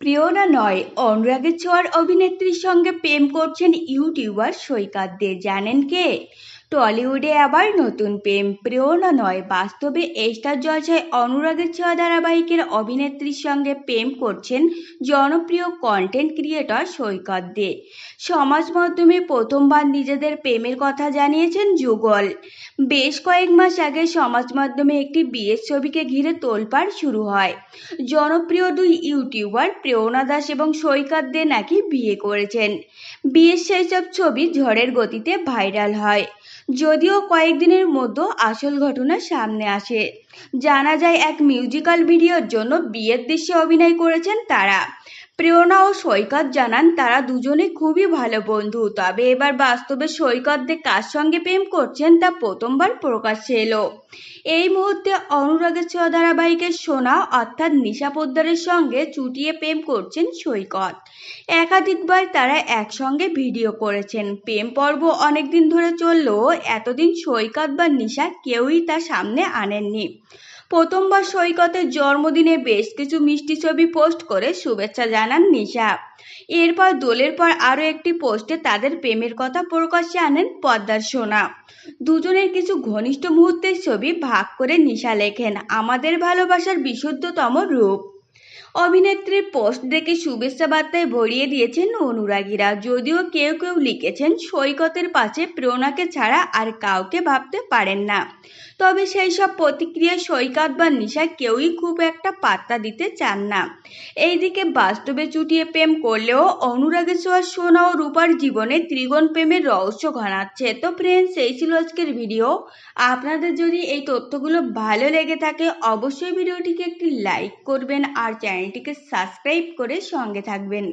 প্রিয়না নয় অনুরাগের ছোঁয়ার অভিনেত্রীর সঙ্গে প্রেম করছেন ইউটিউবার সৈকত দে। জানেন কে? টলিউডে আবার নতুন প্রেম, প্রেরণা নয়। বাস্তবে স্টার জলসায় অনুরাগের ছোঁয়া ধারাবাহিকের অভিনেত্রীর সঙ্গে প্রেম করছেন জনপ্রিয় কন্টেন্ট ক্রিয়েটর সৈকত দে। সমাজ মাধ্যমে প্রথমবার নিজেদের প্রেমের কথা জানিয়েছেন যুগল। বেশ কয়েক মাস আগে সমাজ মাধ্যমে একটি বিয়ের ছবিকে ঘিরে তোলপাড় শুরু হয়। জনপ্রিয় দুই ইউটিউবার প্রেরণা দাস এবং সৈকত দে নাকি বিয়ে করেছেন। বিয়ের সেই সব ছবি ঝড়ের গতিতে ভাইরাল হয়। যদিও কয়েকদিনের মধ্যে আসল ঘটনা সামনে আসে। জানা যায়, এক মিউজিক্যাল ভিডিওর জন্য বিয়ের দৃশ্যে অভিনয় করেছেন তারা। প্রেরণা ও সৈকত জানান তারা দুজনে খুবই ভালো বন্ধু। তবে এবার বাস্তবে সৈকত সৈকতদের কার সঙ্গে প্রেম করছেন তা প্রথমবার প্রকাশ্যে এলো। এই মুহূর্তে অনুরাগের ছোঁয়া ধারাবাহিকের সোনা অর্থাৎ নিশা পোদ্দারের সঙ্গে চুটিয়ে প্রেম করছেন সৈকত। একাধিকবার তারা একসঙ্গে ভিডিও করেছেন। প্রেম পর্ব অনেকদিন ধরে চললেও এতদিন সৈকত বা নিশা কেউই তা সামনে আনেননি। প্রথমবার সৈকতের জন্মদিনে বেশ কিছু মিষ্টি ছবি পোস্ট করে শুভেচ্ছা জানান নিশা। এরপর দোলের পর আরও একটি পোস্টে তাদের প্রেমের কথা প্রকাশ্যে আনেন পদ্মার সোনা। দুজনের কিছু ঘনিষ্ঠ মুহূর্তের ছবি ভাগ করে নিশা লেখেন, আমাদের ভালোবাসার বিশুদ্ধতম রূপ। অভিনেত্রীর পোস্ট দেখে শুভেচ্ছা বার্তায় ভরিয়ে দিয়েছেন অনুরাগীরা। যদিও কেউ কেউ লিখেছেন, সৈকতের পাশে প্রেরণাকে ছাড়া আর কাউকে ভাবতে পারেন না। তবে সেই সব প্রতিক্রিয়া, সৈকত বা নিশা কেউই খুব একটা পাত্তা দিতে চান না। এইদিকে বাস্তবে চুটিয়ে প্রেম করলেও অনুরাগের ছোঁয়া সোনা ও রূপার জীবনে ত্রিগণ প্রেমের রহস্য ঘনাচ্ছে। তো ফ্রেন্ডস এই ছিল আজকের ভিডিও আপনাদের যদি এই তথ্যগুলো ভালো লেগে থাকে, অবশ্যই ভিডিওটিকে একটি লাইক করবেন আর চ্যানেলটিকে সাবস্ক্রাইব করে সঙ্গে থাকবেন।